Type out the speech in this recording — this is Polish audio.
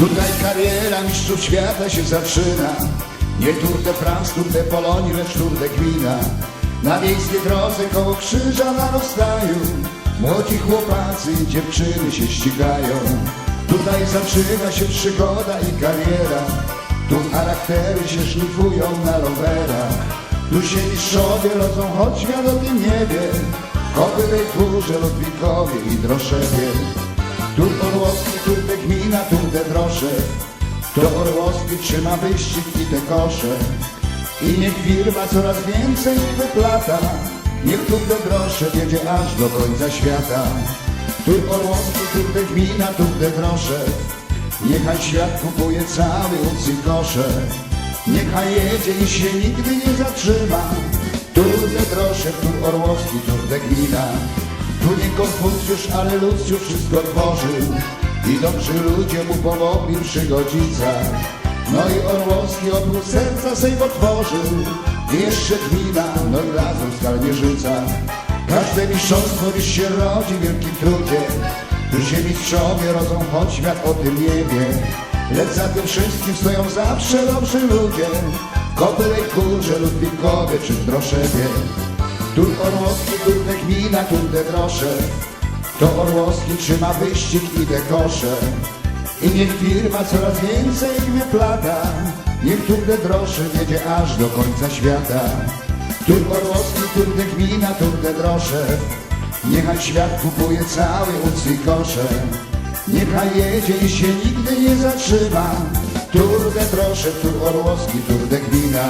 Tutaj kariera mistrzów świata się zaczyna. Nie Tour de France, Tour de Polonie, lecz Tour de Gwina Na wiejskiej drodze koło krzyża narostają Młodzi chłopacy i dziewczyny się ścigają. Tutaj zaczyna się przygoda i kariera. Tu charaktery się szlifują na rowerach. Tu się mistrzowie rodzą, choć świat o tym nie wie. Kobyłej górze, Ludwikowie i Droszewie Tur Orłowski, tur de gmina, tur de drosze To Orłowski trzyma wyścig i te kosze. I niech firma coraz więcej wyplata. Niech tur de drosze wiedzie aż do końca świata. Tur Orłowski, tur de gmina, tur de drosze Niechaj świat kupuje cały uc i kosze. Niechaj jedzie i się nigdy nie zatrzyma. Tur de drosze, tur Orłowski, tur de gmina tu nie Konfucjusz, ale Lucjusz wszystko tworzył I dobrzy ludzie mu pomogli godzicach No i Orłowski oprócz serca sejm otworzył. I jeszcze gmina, no i razem Skalmierzyca Każde mistrzostwo już się rodzi w wielkim trudzie. Tu się mistrzowie rodzą, choć świat o tym nie wie. Lecz za tym wszystkim stoją zawsze dobrzy ludzie. Kopylej kurze, Ludwikowie czy w Droszewie Tur Orłowski, tur de gmina, tur de drosze To Orłowski trzyma wyścig i te kosze. I niech firma coraz więcej wyplata Niech tur de drosze wiedzie aż do końca świata. Tur Orłowski, tur de gmina, tur de drosze Niechaj świat kupuje cały uc i kosze Niechaj jedzie i się nigdy nie zatrzyma. Tur de drosze, tur Orłowski, tur de gmina